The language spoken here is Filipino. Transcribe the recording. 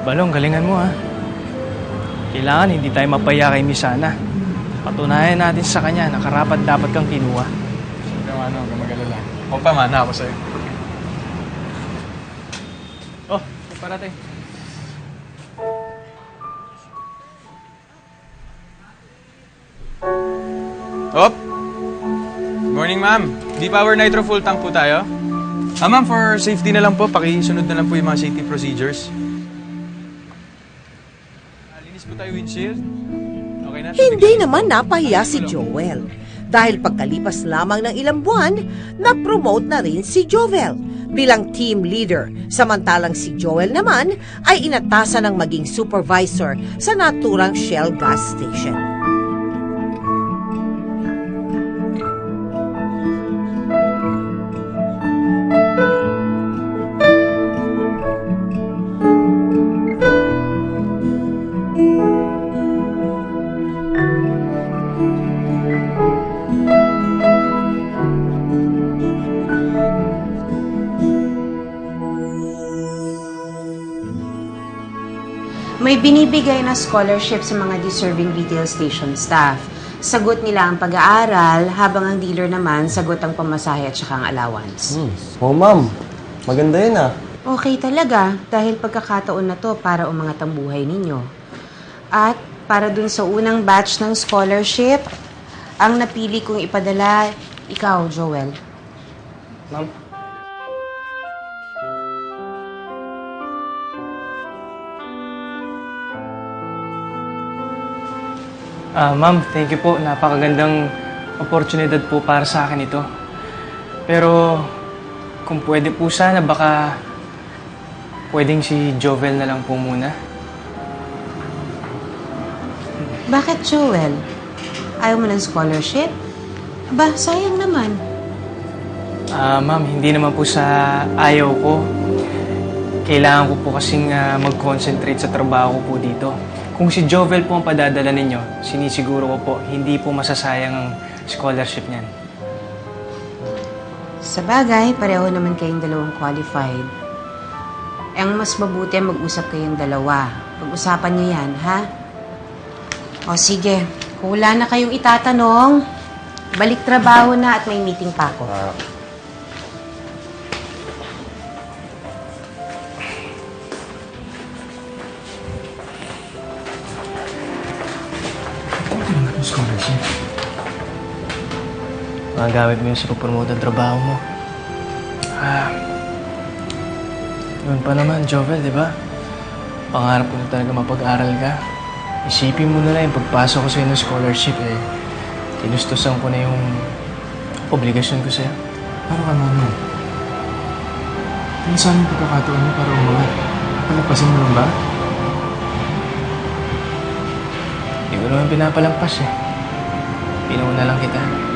Balong, galingan mo ha. Kailangan hindi tayo mapaya kay Misana. Patunayan natin sa kanya na karapat dapat kang kinuha. Siyempre, ano, huwag kang mag-alala. O, pamana ako sa'yo. Oh, parating. Op! Morning, ma'am. D-Power Nitro full tank po tayo. Ah, ma'am, for safety na lang po, pakisunod na lang po yung mga safety procedures. Tayo windshield. Okay na? Hindi naman napahiya si Joel. Dahil pagkalipas lamang ng ilang buwan, na-promote na rin si Jovel bilang team leader. Samantalang si Joel naman ay inatasan ng maging supervisor sa naturang Shell gas station. May binibigay na scholarship sa mga deserving retail station staff. Sagot nila ang pag-aaral, habang ang dealer naman sagot ang pamasahe at saka ang allowance. Oh, ma'am. Maganda yun ah. Okay talaga, dahil pagkakataon na to para umangat ang buhay ninyo. At para dun sa unang batch ng scholarship, ang napili kong ipadala, ikaw, Joel. Ma'am? Ah, ma'am, thank you po. Napakagandang oportunidad po para sa akin ito. Pero kung pwede po sana, baka pwedeng si Jovel na lang po muna. Bakit, Joel? Ayaw mo ng scholarship? Aba, sayang naman. Ah, ma'am, hindi naman po sa ayaw ko. Kailangan ko po kasing ah, mag-concentrate sa trabaho ko po dito. Kung si Jovel po ang padadala ninyo, sinisiguro ko po, hindi po masasayang ang scholarship niyan. Sa bagay, pareho naman kayong dalawang qualified. Eh, Ang mas mabuti mag-usap kayong dalawa. Pag-usapan niyo yan, ha? O sige, kung wala na kayong itatanong, balik trabaho na at may meeting pa ako. Ah, Yung scholarship. Magagamit mo yun sa pag-promote ng trabaho mo. Ah, yun pa naman, Jovel, di ba? Pangarap ko na talaga mapag-aral ka. Isipin mo na lang yung pagpasok ko sa'yo ng scholarship eh. Tinustusan ko na yung obligasyon ko sa'yo. Paano ka naman? Ano saan yung pagkakataon mo para umangat? Palapasin mo lang ba? Naman pinapalampas eh. Pinuuna lang kita.